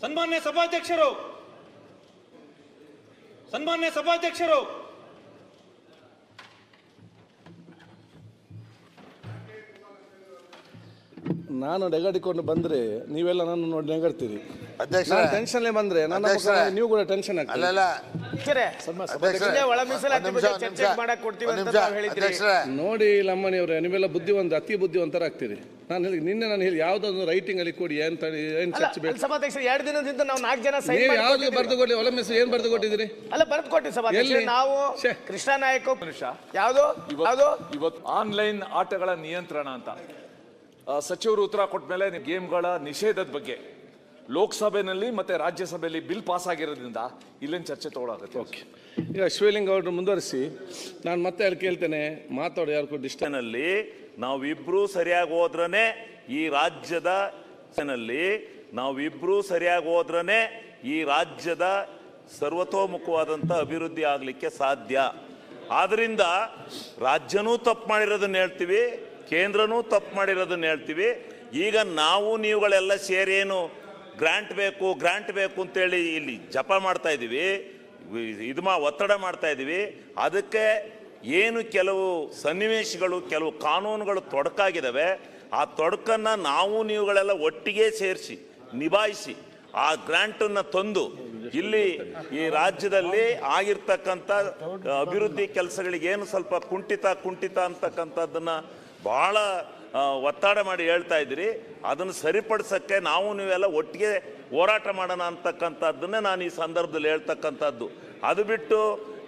ಸನ್ಮಾನ್ಯ ಸಭಾಧ್ಯಕ್ಷರು ಸನ್ಮಾನ್ಯ ಸಭಾಧ್ಯಕ್ಷರು. ನಾನು ನೆಗಡಿಕೊಂಡು ಬಂದ್ರೆ ನೀವೆಲ್ಲ ನನ್ನ ನೋಡಿ ನೆಗಡ್ತೀರಿ ಅಧ್ಯಕ್ಷರೇ. ನಾನು ಟೆನ್ಷನ್ಲೇ ಬಂದ್ರೆ ನನ್ನ ಅಧ್ಯಕ್ಷರೇ. ನೀವು ಕೂಡ ಟೆನ್ಷನ್ ಆಗ್ತದೆ ಅಲ್ಲಲ್ಲ ಅಧ್ಯಕ್ಷರೇ, ಒಳ ಮೀಸಲಾತಿ ಒಂದ್ ನಿಮಿಷ, ಬಗ್ಗೆ ಒಂದ್ ಚರ್ಚೆ ನಿಮಿಷ, ಮಾಡಕ್ ಕೊಡ್ತೀವಿ ಒಂದ್ ಅಂತ ನಿಮಿಷ, ತಾವ್ ಹೇಳಿದ್ರಿ. ಅಧ್ಯಕ್ಷರೇ ನೋಡಿ ಲಮ್ಮನಿಯವರೇ ನೀವೆಲ್ಲ ಬುದ್ಧಿವಂತ ಅತಿ ಬುದ್ಧಿವಂತರಾಗ್ತೀರಿ ನಾನು ಹೇಳಿ ನಿನ್ನೆ ನಾನು ಹೇಳಿ ಯಾವುದೊಂದು ರೈಟಿಂಗ್ ಅಲ್ಲಿ ಕೊಡಿ ಏನ್ ಏನ್ ಅಲ್ಲ, ಚರ್ಚೆ ಬೇಕು ಸಭಾಧ್ಯಕ್ಷ ಎರಡು ದಿನದಿಂದ ನಾವು ನಾಲ್ಕು ಜನ ಸೈನ್ ನೀವು ಯಾವ್ದು. ಬರ್ದು ಕೊಡಿ ಒಳ ಮೆಸೇಜ್ ಏನ್ ಬರ್ದು ಕೊಟ್ಟಿದ್ದೀರಿ ಅಲ್ಲ ಬರ್ದು ಕೊಟ್ಟಿ ಸಭಾಧ್ಯಕ್ಷ ಎಲ್ಲಿ? ನಾವು ಛೆ. ಕೃಷ್ಣ ನಾಯಕ ಯಾವುದು ಯಾವುದು ಇವತ್ತು ಆನ್ಲೈನ್ ಆಟಗಳ ನಿಯಂತ್ರಣ ಅಂತ ಸಚಿವರು ಉತ್ತರ ಕೊಟ್ಟ ಮೇಲೆ ಗೇಮ್ಗಳ ನಿಷೇಧದ ಬಗ್ಗೆ ಲೋಕಸಭೆಯಲ್ಲಿ ಮತ್ತೆ ರಾಜ್ಯಸಭೆಯಲ್ಲಿ ಬಿಲ್ ಪಾಸ್ ಆಗಿರೋದ್ರಿಂದ ಇಲ್ಲಿನ ಚರ್ಚೆ ತಗೊಳಾಗುತ್ತೆ ಓಕೆ. ಈಗ ಶಿವಲಿಂಗ್ ಅವ್ರನ್ನ ಮುಂದುವರಿಸಿ ನಾನು ಮತ್ತೆ ಅಲ್ಲಿ ಕೇಳ್ತೇನೆ ಮಾತಾಡೋ ಯಾರು ಡಿಸ್ಟರ್ಬ್ನಲ್ಲಿ ನಾವಿಬ್ರು ಸರಿಯಾಗಿ ಹೋದ್ರನೆ ಈ ರಾಜ್ಯದ ನಲ್ಲಿ ನಾವಿಬ್ರು ಸರಿಯಾಗಿ ಹೋದ್ರನೆ ಈ ರಾಜ್ಯದ ಸರ್ವತೋಮುಖವಾದಂಥ ಅಭಿವೃದ್ಧಿ ಆಗಲಿಕ್ಕೆ ಸಾಧ್ಯ. ಆದ್ದರಿಂದ ರಾಜ್ಯನೂ ತಪ್ಪು ಮಾಡಿರೋದನ್ನ ಹೇಳ್ತೀವಿ ಕೇಂದ್ರನೂ ತಪ್ಪು ಮಾಡಿರೋದನ್ನ ಹೇಳ್ತೀವಿ. ಈಗ ನಾವು ನೀವುಗಳೆಲ್ಲ ಸೇರೇನು? ಗ್ರಾಂಟ್ ಬೇಕು ಗ್ರ್ಯಾಂಟ್ ಬೇಕು ಅಂತೇಳಿ ಇಲ್ಲಿ ಜಪ ಮಾಡ್ತಾ ಇದ್ದೀವಿ. ಇದು ಮಾ, ಒತ್ತಡ ಮಾಡ್ತಾ ಇದ್ದೀವಿ. ಅದಕ್ಕೆ ಏನು ಕೆಲವು ಸನ್ನಿವೇಶಗಳು, ಕೆಲವು ಕಾನೂನುಗಳು ತೊಡಕಾಗಿದ್ದಾವೆ. ಆ ತೊಡಕನ್ನು ನಾವು ನೀವುಗಳೆಲ್ಲ ಒಟ್ಟಿಗೆ ಸೇರಿಸಿ, ನಿಭಾಯಿಸಿ, ಆ ಗ್ರ್ಯಾಂಟನ್ನು ತಂದು ಇಲ್ಲಿ ಈ ರಾಜ್ಯದಲ್ಲಿ ಆಗಿರ್ತಕ್ಕಂಥ ಅಭಿವೃದ್ಧಿ ಕೆಲಸಗಳಿಗೆ ಏನು ಸ್ವಲ್ಪ ಕುಂಠಿತ ಕುಂಠಿತ ಅಂತಕ್ಕಂಥದ್ದನ್ನ ಆ, ಒತ್ತಡ ಮಾಡಿ ಹೇಳ್ತಾ ಇದ್ದೀರಿ. ಅದನ್ನು ಸರಿಪಡಿಸಕ್ಕೆ ನಾವು ನೀವೆಲ್ಲ ಒಟ್ಟಿಗೆ ಹೋರಾಟ ಮಾಡೋಣ ಅಂತಕ್ಕಂಥದ್ದನ್ನೇ ನಾನು ಈ ಸಂದರ್ಭದಲ್ಲಿ ಹೇಳ್ತಕ್ಕಂಥದ್ದು. ಅದು ಬಿಟ್ಟು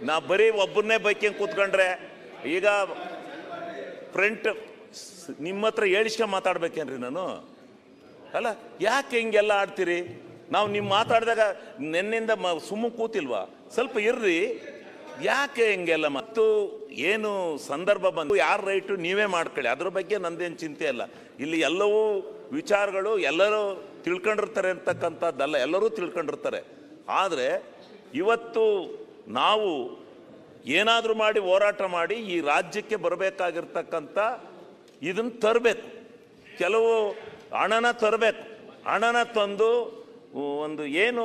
ನಾ ಬರೀ ಒಬ್ಬರನ್ನೇ ಬೈಕಿಂಗ್ ಕೂತ್ಕೊಂಡ್ರೆ ಈಗ ಫ್ರಂಟ್ ನಿಮ್ಮ ಹತ್ರ ಹೇಳಿಸ್ಕೊಂಡು ಮಾತಾಡ್ಬೇಕೇನ್ರಿ ನಾನು? ಅಲ್ಲ ಯಾಕೆ ಹಿಂಗೆಲ್ಲ ಆಡ್ತೀರಿ? ನಾವು ನಿಮ್ಮ ಮಾತಾಡಿದಾಗ ನಿನ್ನಿಂದ ಮ ಸುಮ್ಮ ಕೂತಿಲ್ವಾ? ಸ್ವಲ್ಪ ಇರ್ರಿ. ಯಾಕೆ ಹಿಂಗೆಲ್ಲ ಮತ್ತು ಏನು ಸಂದರ್ಭ ಬಂದು ಯಾರ ರೈಟು ನೀವೇ ಮಾಡ್ಕೊಳ್ಳಿ. ಅದ್ರ ಬಗ್ಗೆ ನಂದೇನು ಚಿಂತೆ ಇಲ್ಲ. ಇಲ್ಲಿ ಎಲ್ಲವೂ ವಿಚಾರಗಳು ಎಲ್ಲರೂ ತಿಳ್ಕೊಂಡಿರ್ತಾರೆ ಅಂತಕ್ಕಂಥದ್ದಲ್ಲ, ಎಲ್ಲರೂ ತಿಳ್ಕೊಂಡಿರ್ತಾರೆ. ಆದರೆ ಇವತ್ತು ನಾವು ಏನಾದರೂ ಮಾಡಿ ಹೋರಾಟ ಮಾಡಿ ಈ ರಾಜ್ಯಕ್ಕೆ ಬರಬೇಕಾಗಿರ್ತಕ್ಕಂಥ ಇದನ್ನು ತರಬೇಕು. ಕೆಲವು ಹಣನ ತರಬೇಕು. ಹಣನ ತಂದು ಒಂದು ಏನು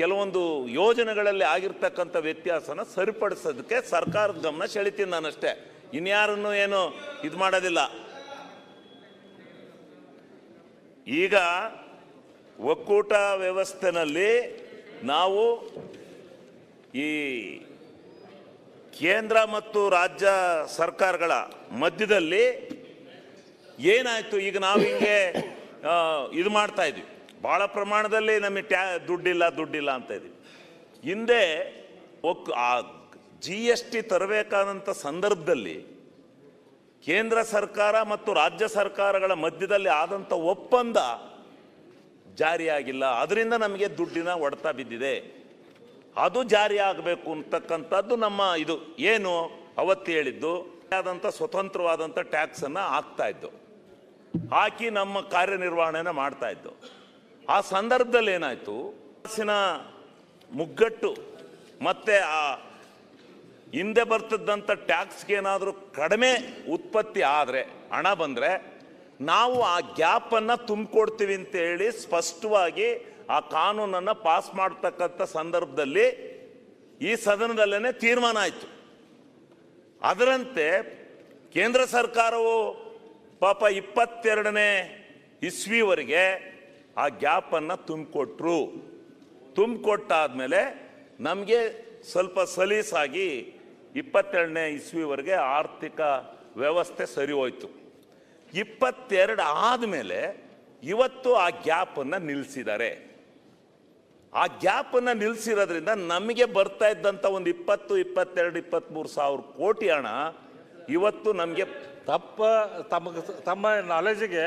ಕೆಲವೊಂದು ಯೋಜನೆಗಳಲ್ಲಿ ಆಗಿರ್ತಕ್ಕಂಥ ವ್ಯತ್ಯಾಸನ ಸರಿಪಡಿಸೋದಕ್ಕೆ ಸರ್ಕಾರದ ಗಮನ ಸೆಳಿತೀನಿ ನಾನಷ್ಟೇ. ಇನ್ಯಾರನ್ನು ಏನು ಇದು ಮಾಡೋದಿಲ್ಲ. ಈಗ ಒಕ್ಕೂಟ ವ್ಯವಸ್ಥೆನಲ್ಲಿ ನಾವು ಈ ಕೇಂದ್ರ ಮತ್ತು ರಾಜ್ಯ ಸರ್ಕಾರಗಳ ಮಧ್ಯದಲ್ಲಿ ಏನಾಯಿತು? ಈಗ ನಾವು ಹಿಂಗೆ ಇದು ಮಾಡ್ತಾ ಇದ್ವಿ. ಭಾಳ ಪ್ರಮಾಣದಲ್ಲಿ ನಮಗೆ ಟ್ಯಾ, ದುಡ್ಡಿಲ್ಲ ದುಡ್ಡಿಲ್ಲ ಅಂತ ಇದ್ದೀವಿ. ಹಿಂದೆ ಒಕ್, ಆ ಜಿ ಎಸ್ ಟಿ ತರಬೇಕಾದಂಥ ಸಂದರ್ಭದಲ್ಲಿ ಕೇಂದ್ರ ಸರ್ಕಾರ ಮತ್ತು ರಾಜ್ಯ ಸರ್ಕಾರಗಳ ಮಧ್ಯದಲ್ಲಿ ಆದಂಥ ಒಪ್ಪಂದ ಜಾರಿಯಾಗಿಲ್ಲ. ಅದರಿಂದ ನಮಗೆ ದುಡ್ಡಿನ ಹೊಡೆತ ಬಿದ್ದಿದೆ. ಅದು ಜಾರಿ ಆಗಬೇಕು ಅಂತಕ್ಕಂಥದ್ದು ನಮ್ಮ ಇದು ಏನು ಅವತ್ತು ಹೇಳಿದ್ದು. ಆದಂಥ ಸ್ವತಂತ್ರವಾದಂಥ ಟ್ಯಾಕ್ಸನ್ನು ಹಾಕ್ತಾ ಇದ್ದು. ಹಾಕಿ ನಮ್ಮ ಕಾರ್ಯನಿರ್ವಹಣೆನ ಮಾಡ್ತಾ ಇದ್ದು. ಆ ಸಂದರ್ಭದಲ್ಲಿ ಏನಾಯ್ತು? ಬಸ್ಸಿನ ಮುಗ್ಗಟ್ಟು ಮತ್ತೆ ಆ ಹಿಂದೆ ಬರ್ತಿದ್ದಂಥ ಟ್ಯಾಕ್ಸ್ಗೆ ಏನಾದರೂ ಕಡಿಮೆ ಉತ್ಪತ್ತಿ ಆದರೆ, ಹಣ ಬಂದರೆ ನಾವು ಆ ಗ್ಯಾಪನ್ನು ತುಂಬಿಕೊಡ್ತೀವಿ ಅಂತೇಳಿ ಸ್ಪಷ್ಟವಾಗಿ ಆ ಕಾನೂನನ್ನು ಪಾಸ್ ಮಾಡತಕ್ಕಂಥ ಸಂದರ್ಭದಲ್ಲಿ ಈ ಸದನದಲ್ಲೇ ತೀರ್ಮಾನ ಆಯಿತು. ಅದರಂತೆ ಕೇಂದ್ರ ಸರ್ಕಾರವು ಪಾಪ ಇಪ್ಪತ್ತೆರಡನೇ ಇಸ್ವಿವರೆಗೆ ಆ ಗ್ಯಾಪನ್ನು ತುಂಬಿಕೊಟ್ರು. ತುಂಬಿಕೊಟ್ಟಾದಮೇಲೆ ನಮಗೆ ಸ್ವಲ್ಪ ಸಲೀಸಾಗಿ ಇಪ್ಪತ್ತೆರಡನೇ ಇಸ್ವಿವರೆಗೆ ಆರ್ಥಿಕ ವ್ಯವಸ್ಥೆ ಸರಿ ಹೋಯಿತು. ಇಪ್ಪತ್ತೆರಡು ಆದಮೇಲೆ ಇವತ್ತು ಆ ಗ್ಯಾಪನ್ನು ನಿಲ್ಲಿಸಿದ್ದಾರೆ ಆ ಗ್ಯಾಪನ್ನು ನಿಲ್ಲಿಸಿರೋದ್ರಿಂದ ನಮಗೆ ಬರ್ತಾ ಇದ್ದಂಥ ಒಂದು ಇಪ್ಪತ್ತು, ಇಪ್ಪತ್ತೆರಡು, ಇಪ್ಪತ್ತ್ಮೂರು ಸಾವಿರ ಕೋಟಿ ಹಣ ಇವತ್ತು ನಮಗೆ ತಪ್ಪ ತಮ್ಮ ತಮ್ಮ ನಾಲೆಜ್ಗೆ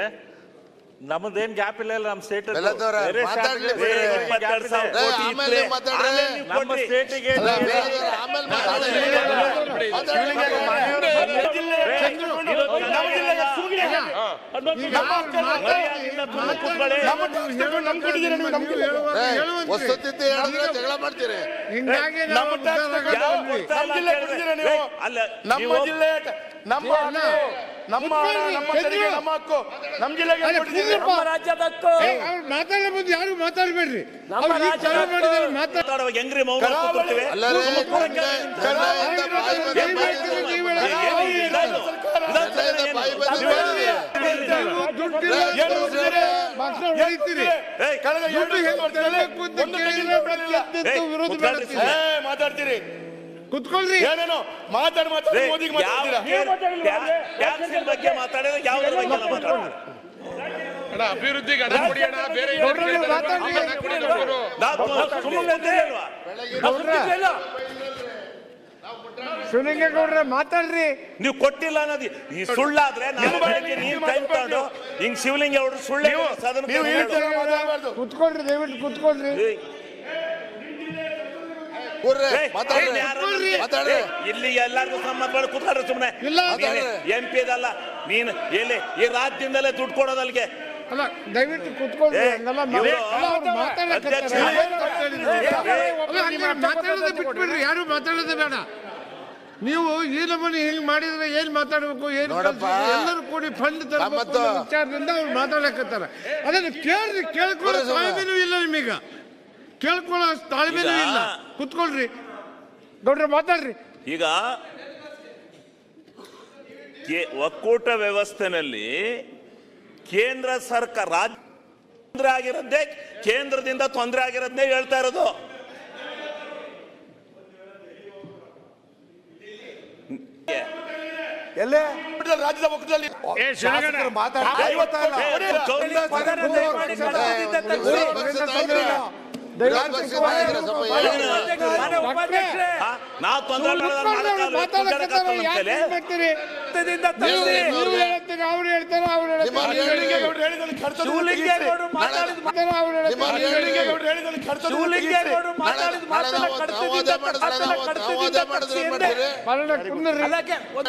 ನಮ್ಮದೇನ್ ಗ್ಯಾಪ್ ಇಲ್ಲ ಇಲ್ಲ ನಮ್ಮ ಸ್ಟೇಟ್ ಬೆಲ್ಲದವ್ರೆ, ಮಾತಾಡ್ಲಿ ಆಮೇಲೆ. ಮಾತಾಡ್ರಿ. ನಮ್ಮ. ಸ್ಟೇಟಿಗೆ ಅಲ್ಲ, ಬೇರೆಯವ್ರು ಆಮೇಲೆ ಮಾತಾಡಿ. ಏ, ವಸ್ತುಸ್ಥಿತಿ ಹೇಳಿದ್ರೆ ಜಗಳ ಮಾಡ್ತೀರಿ. ಜಿಲ್ಲೆ ನಮ್ಮ ಜಿಲ್ಲೆ ನಮ್ಮ ನಮ್ಮ ಹಣ, ನಮ್ಮ ತೆರಿಗೆ ನಮ್ಮ ಹಕ್ಕು. ನಮ್ಮ ಜಿಲ್ಲೆಗೆ ಕೊಟ್ಟಿದ್ದೀವಿ. ಮಾತಾಡೋ ಮುಂದೆ ಯಾರು ಮಾತಾಡಬೇಡ್ರಿ? ಈಗ ಚಾಲು ಮಾತಾಡ ಮಾತಾಡುವಾಗ ಹೆಂಗ್ರಿ ಮೌನ ಕೂತ್ಕೊಳ್ತೀವಿ? ಬಾಯಿ ಬಾಯಿ. ಭಾಷಣ ಹೊಡಿತೀರಿ. ಏಯ್, ಕಳೆದ ಎರಡು ದುಡ್ಡು ಹೆಂಗ್ ವರ್ಷದಲ್ಲಿ ತರಬೇಕು ಅಂತ ಒಂದು ಕೇಳಿದ್ರೆ ತೆಗೆದು ಕೊಡಲಿಲ್ಲ. ಪ್ರತಿಯೊಂದಕ್ಕೂ ಏಯ್, ವಿರೋಧ ಕುತ್ಕೊಳ್ರಿ ಮಾಡ್ತೀರಿ. ಏ, ಮಾತಾಡ್ತೀರಿ. ಕುತ್ಕೊಳ್ರಿ. ಏನೇನೋ ಮಾತಾಡಿ ಮಾತಾಡಿ ಮೋದಿಗೆ ಮಾತಾಡ್ತೀರಾ? ಟ್ಯಾಕ್ಸಿನ ಬಗ್ಗೆ ಮಾತಾಡಿದ್ರೆ ಯಾವ ಬಗ್ಗೆ ಮಾತಾಡ್ತಾರೆ ಅಭಿವೃದ್ಧಿಗೆ ಕೊಡಿ ಅಣ್ಣ ಬೇರೆ ಗೌಡ್ರು, ನೀವು ಮಾತಾಡ್ರಿ. ನಾವು ಸುಮ್ಮನೆ ಕೂತಿಲ್ವಾ? ಶಿವಲಿಂಗೇಗೌಡ್ರೆ ಮಾತಾಡ್ರಿ. ನೀವು ಕೊಟ್ಟಿಲ್ಲ ಅನ್ನೋದು. ಈ ಸುಳ್ಳಾದ್ರೆ ನಾನು ಬೆಳಗ್ಗೆ ನೀವು ಟೈಮ್ ತಗೊಂಡು ಹಿಂಗ್ ಶಿವಲಿಂಗ ಅವರು ಸುಳ್ಳು ನೀವು ಕುತ್ಕೊಳ್ರಿ ದಯವಿಟ್ಟು ಕುತ್ಕೊಳ್ರಿ ಕೂರ್ರೆ, ಏಯ್, ಮಾತಾಡ್ರಿ ಏನ್ ಯಾರು ಅನ್ನೋದು? ಮಾತಾಡ್ರಿ ಏಯ್, ಇಲ್ಲಿ ಎಲ್ಲಾರ್ಗು ಸಂಬಂಧ ಕೂತ್ಕೊಂಡ್ರೆ ಸುಮ್ಮನೆ ಇಲ್ಲ. ಎಂ ಪಿ ಇದಲ್ಲ ನೀನು ಎಲ್ಲಿ ಈ ರಾಜ್ಯದಿಂದಲೇ ದುಡ್ಡು ಕೊಡೋದು ಅಲ್ಲಿಗೆ? ಅಲ್ಲ ದಯವಿಟ್ಟು ಹಂಗೆ ಮಾತಾಡೋದೇ ಬಿಟ್ಬಿಡ್ರಿ. ಯಾರು ಮಾತಾಡೋದು ಬೇಡ. ನೀವು ಈ ನಮೂನಿ ಹಿಂಗ್ ಮಾಡಿದ್ರೆ ಏನ್ ಮಾತಾಡ್ಬೇಕು? ಏನ್. ಎಲ್ಲರೂ ಕೂಡಿ ಫಂಡ್ ತರಬೇಕು ವಿಚಾರದಿಂದ ಅವ್ರು ಮಾತಾಡಕತ್ತಾರ. ಅದನ್ನ ಕೇಳ್ರಿ ಕೇಳ್ಕೊಳ್ಳೋ ಸ್ವಾಮಿನೂ ಇಲ್ಲ ನಿಮೀಗ. ಕೇಳ್ಕೊಳ್ಳೋ ತಾಳ್ಮೆನೂ ಈಗ- ಇಲ್ಲ ಕುತ್ಕೊಳ್ರಿ ನೋಡ್ರಿ ಮಾತಾಡ್ರಿ ಈಗ ಕೇ- ಒಕ್ಕೂಟ ವ್ಯವಸ್ಥೆನಲ್ಲಿ ಕೇಂದ್ರ ಸರ್ಕಾರ ರಾಜ್ಯ ತೊಂದರೆ ಆಗಿರೋದೇ ಕೇಂದ್ರದಿಂದ ತೊಂದರೆ ಆಗಿರೋದನ್ನೇ ಹೇಳ್ತಾ ಇರೋದು ರಾಜ್ಯದ ಒಕ್ಕೂಟದಲ್ಲಿ ಐವತ್ತು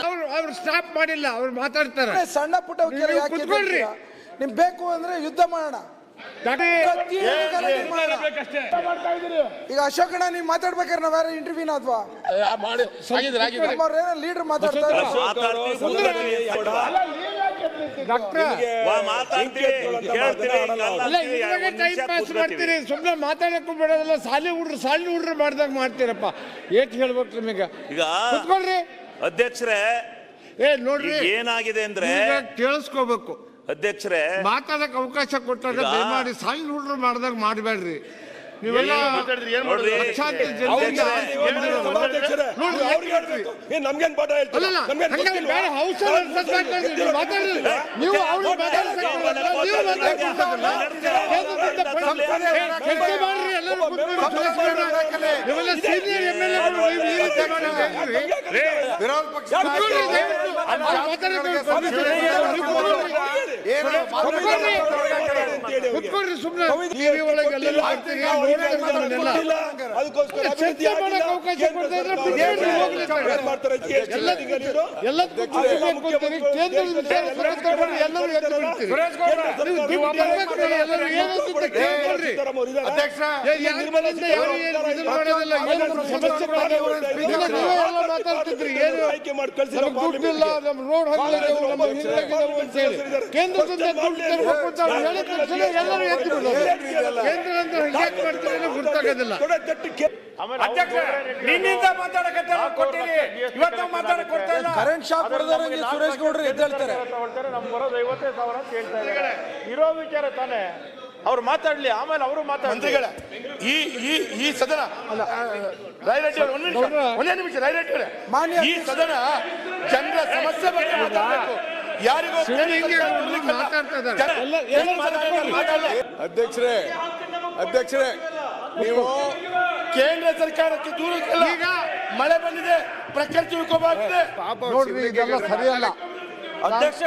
ನಾವು ಅವ್ರು ಸ್ಟಾಪ್ ಮಾಡಿಲ್ಲ ಅವ್ರು ಮಾತಾಡ್ತಾರೆ. ಸಣ್ಣ ಪುಟ್ಟ ಕುತ್ಕೊಳ್ರಿ. ನಿಮ್ ಬೇಕು ಅಂದ್ರೆ ಯುದ್ಧ ಮಾಡೋಣ. ದಾಟಿ. ಅಶೋಕ್ ಅಣ್ಣ ನೀವು ಈಗ ಅಶೋಕಣ್ಣ ನೀವ್ ಮಾತಾಡ್ಬೇಕಾದ್ರೆ ನಾವ್ ಯಾರು ಇಂಟರ್ವ್ಯೂನ ಅಥವಾ? ಏನೋ ಲೀಡರ್ ಮಾತಾಡ್ತಾರೆ ಸುಮ್ನೆ ಟೈಮ್ ಪಾಸ್ ಮಾಡ್ತೀರಿ ಸುಮ್ಮನೆ ಮಾತಾಡಕ್ಕೂ ಬೇಡದಲ್ಲ ಸಾಲಿ ಹುಡ್ರು ಸಾಲಿ ಹುಡ್ರು ಮಾಡ್ದಾಗ ಮಾಡ್ತೀರಪ್ಪ. ಏಟ್ ಹೇಳ್ಬೇಕು ನಿಮಗೆ. ಈಗ ಕುತ್ಕೊಳ್ರಿ. ಅಧ್ಯಕ್ಷರೇ ಏ ನೋಡ್ರಿ. ಈಗ ಏನಾಗಿದೆ ಅಂದ್ರೆ ಈಗ ಕೇಳಿಸ್ಕೋಬೇಕು. ಅಧ್ಯಕ್ಷರೇ ಮಾತಾಡಕ್ ಅವಕಾಶ ಕೊಟ್ಟಾಗ ಮಾಡಿ ದಯಮಾಡಿ ಸಣ್ಣ ಹುಡ್ರು ಮಾಡ್ದಾಗ ಮಾಡಬೇಡ್ರಿ. ನೀವೆಲ್ಲ? ಲಕ್ಷಾಂತರ ನೋಡ್ರಿ, ನಮ್ಗೇನ್ ಪಾಠ ಹೌಸ್ ನೀವು ಅವ್ರು ಸೀನಿಯರ್ ಎಂ ಎಲ್? ವಿರೋಧ ಪಕ್ಷ. ಕುತ್ಕೊಳ್ರಿ ಸುಮ್ಮನೆ ಟಿವಿ ಒಳಗೆ ಎಲ್ಲರೂ ಬರ್ತೀರಿ ಅಭಿವೃದ್ಧಿ ಮಾಡಿ ಎಲ್ಲರೂ ಏನು ಏನು ನಮ್ಗೆ ದುಡ್ಡಿಲ್ಲ, ನಮ್ಮ ರೋಡ್ ಅಂತ ಅವ್ರು ಎಲ್ಲರೂ ಬಿಡೋದು. ಕೇಂದ್ರ ಅಂದ್ರೆ ಹ್ಯಾಕ್ ಮಾಡ್ತಾರೆ. ಅನ್ನೋ ಅಧ್ಯಕ್ಷ ನಿನ್ನಿಂದ ಮಾತಾಡಕತ್ತಾರ ಕೊಟ್ಟಿರಿ ಇವತ್ತ ಮಾತಾಡಕ್ ಕೊಡ್ತಾ ಇಲ್ಲ. ಕರೆಂಟ್ ಶಾಕ್ ಸುರೇಶ್ ಗೌಡ್ರು ನಮ್ಗೆ ಬರೋದು ಐವತ್ತೈದು ಸಾವಿರ ಅಂತ ಹೇಳ್ತಾ ಇದ್ದಾರೆ. ಇರೋ ವಿಚಾರ ತಾನೇ. ಅವ್ರು ಮಾತಾಡ್ಲಿ ಆಮೇಲೆ ಅವರು ಮಾತಾಡ್ಲಿ. ಮಂತ್ರಿಗಳೇ ಈ ಈ ಈ ಸದನ ನಿಮಿಷ ಒಂದೇ ನಿಮಿಷ ಮಾನ್ಯ ಈ ಸದನ ಜನರ ಸಮಸ್ಯೆ ಬಗ್ಗೆ ಮಾತಾಡಬೇಕು. ಯಾರಿಗೋ ಮಾತಾಡ್ತಾರೆ. ಅಧ್ಯಕ್ಷರೇ ಅಧ್ಯಕ್ಷರೇ ನೀವು ಕೇಂದ್ರ ಸರ್ಕಾರಕ್ಕೆ ದೂರ. ಈಗ ಮಳೆ ಬಂದಿದೆ ಪ್ರಕೃತಿ ವಿಕೋಪ ಆಗಿದೆ ನೋಡ್ರಿ ಇದೆಲ್ಲ ಸರಿಯಲ್ಲ.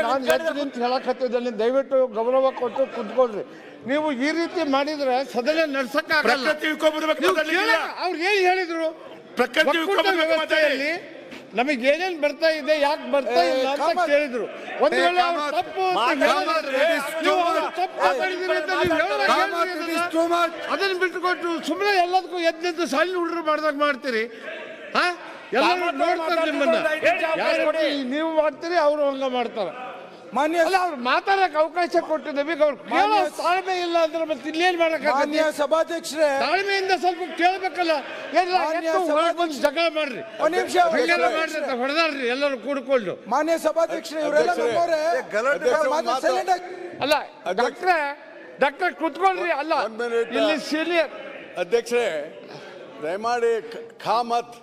ನಾನು ಎದ್ದು ನಿಂತು ಹೇಳಕತ್ತಿದ್ದೇನೆ ದಯವಿಟ್ಟು ಗೌರವ ಕೊಟ್ಟು ಕುತ್ಕೊಳ್ರಿ. ನೀವು ಈ ರೀತಿ ಮಾಡಿದ್ರೆ ಸದನ ನಡ್ಸಕ್ಕಾಗಲ್ಲ. ಪ್ರಕೃತಿ ವಿಕೋಪದ ಬಗ್ಗೆ ಅವ್ರು ಏನ್ ಹೇಳಿದ್ರು? ಪ್ರಕೃತಿ ವಿಕೋಪದ ವ್ಯವಸ್ಥೆಯಲ್ಲಿ ನಮಗೆ ಏನೇನ್ ಬರ್ತಾ ಇದೆ ಯಾಕೆ ಬರ್ತಾ ಇಲ್ಲ ಅಂತ. ಕೇಳಿದ್ರು. ಒಂದ್ ವೇಳೆ ಅವ್ರು ತಪ್ಪು ಅಂತ ಹೇಳಿದ್ರೆ. ನೀವು ಅವ್ರು ತಪ್ಪು ಮಾತಾಡಿದ್ದೀರಿ ಅಂತ ನೀವು ಹೇಳೋವಾಗ ಕಾಮತ್, ಹೇಳ್ರಿ it is ಅದನ್ನ. ಬಿಟ್ಟುಕೊಟ್ಟು ಸುಮ್ಮನೆ ಎಲ್ಲದಕ್ಕೂ ಎದ್ದು ಸಾಲಿನ ಹುಡುಗರು ಮಾಡ್ದಾಗ ಮಾಡ್ತೀರಿ. ಹಾ ಎಲ್ಲರೂ ನೋಡ್ತಾರೆ ನಿಮ್ಮನ್ನ. ಯಾರು ನೀವು ಮಾಡ್ತೀರಿ ಅವರು ಹಂಗ ಮಾಡ್ತಾರೆ. ಮಾನ್ಯ ಅಲ್ಲ ಅವ್ರು ಮಾತಾಡಕ್ಕೆ ಅವಕಾಶ ಕೊಟ್ಟು ನಮಗೆ. ಅವ್ರು ಕೇಳೋ ತಾಳ್ಮೆ ಇಲ್ಲ. ಅಂದ್ರೆ ಮತ್ತೆ ಮಾಡಕ್ಕಾಗತ್ತೆ? ಸಭಾಧ್ಯಕ್ಷರೇ. ತಾಳ್ಮೆಯಿಂದ ಸ್ವಲ್ಪ ಕೇಳ್ಬೇಕಲ್ಲ? ಎಲ್ಲ ಹೊರಗ್ ಬಂದು ಜಗಳ ಮಾಡ್ರಿ. ಒಂದ್ ನಿಮಿಷ ಹಂಗೆಲ್ಲ ಮಾಡ್ರಿ ಅಂತ ಹೊಡೆದಾಡ್ರಿ ಎಲ್ಲರೂ ಕೂಡ್ಕೊಂಡು. ಮಾನ್ಯ ಸಭಾಧ್ಯಕ್ಷರೇ ಇವರೆಲ್ಲ ನಮ್ಮವರೇ. ಆಗಿ ಅಲ್ಲ ಡಾಕ್ಟ್ರೆ ಡಾಕ್ಟ್ರೆ ಕುತ್ಕೊಳ್ರಿ ಅಲ್ಲ. ಒಂದ್ minute. ಇಲ್ಲಿ ಸೀನಿಯರ್ ಅಧ್ಯಕ್ಷರೇ ದಯಮಾಡಿ ಖಾಮತ್.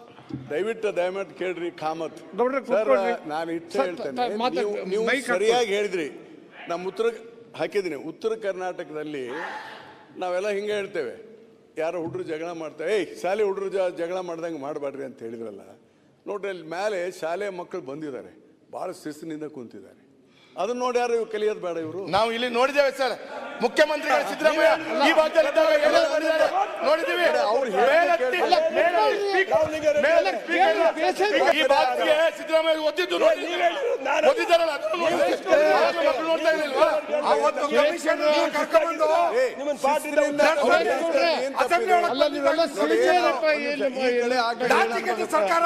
ದಯವಿಟ್ಟು ದಯಮಾಡಿ ಕೇಳ್ರಿ ಕಾಮತ್ ಗೌಡ್ರೆ, ಸರ್ ಕೂತ್ಕೊಳ್ರಿ. ನಾನು ಇಷ್ಟ ಸರ್, ಹೇಳ್ತೇನೆ. ತ- ಮಾತಾಡ್- ನೀವು- ನೀವು ಮೈಕ್ ಸರಿಯಾಗಿ ಹೇಳಿದ್ರಿ. ನಮ್ಮ ಉತ್ತರ ಹಾಕಿದ್ದೀನಿ. ಉತ್ತರ ಕರ್ನಾಟಕದಲ್ಲಿ ನಾವೆಲ್ಲ ಹಿಂಗೆ ಹೇಳ್ತೇವೆ. ಯಾರೋ ಹುಡುಗರು ಜಗಳ ಮಾಡ್ತಾರೆ ಏಯ್ ಶಾಲೆ ಹುಡುಗರು ಜಗಳ ಮಾಡ್ದಂಗೆ ಮಾಡಬೇಡ್ರಿ ಅಂತ ಹೇಳಿದ್ರಲ್ಲ. ನೋಡ್ರಿ ಅಲ್ಲಿ ಮೇಲೆ ಶಾಲೆ ಮಕ್ಕಳು ಬಂದಿದ್ದಾರೆ. ಭಾಳ ಶಿಸ್ತಿನಿಂದ ಕುಂತಿದ್ದಾರೆ. ಅದನ್ನ ನೋಡಿ ಯಾರು ಇವ್ರು ಕಲಿಯೋದು ಬೇಡ ಇವರು? ನಾವು ಇಲ್ಲಿ ನೋಡಿದ್ದೇವೆ ಸರ್. ಮುಖ್ಯಮಂತ್ರಿ ಸಿದ್ದರಾಮಯ್ಯ ಈ ನೋಡಿದ್ದೀವಿ. ಸಿದ್ದರಾಮಯ್ಯ ಒದ್ದಿದ್ದು ನೋಡಿ. ಸರ್ಕಾರ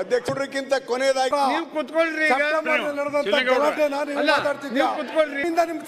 ಅಧ್ಯಕ್ಷರಿಗಿಂತ ಕೊನೆಯದಾಗಿ ನೀವು ಕುತ್ಕೊಳ್ರಿ ನಡೆದಂತ ಗಲಾಟೆ ನಾನು ಇಲ್ಲಿ